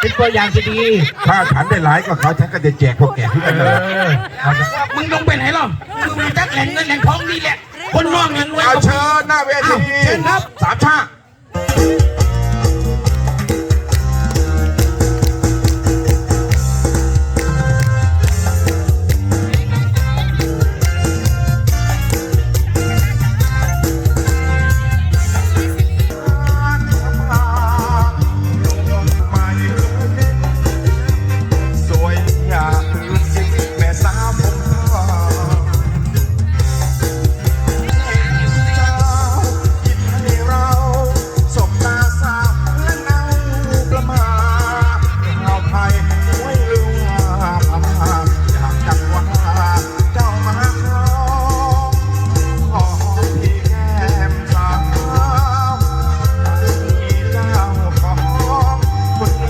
เป็นตัวอย่างที่ดีถ้าฉันได้หลายก็เขาฉันก็จะแจกพวกแกที่กคนเลยะมึงต้องไปไหนหรอมึงมีจักแหล่งเงินแหล่งทองนี่แหละ คนนอกเงินรวยเอาเชิญหน้าเวทีเชิญครับ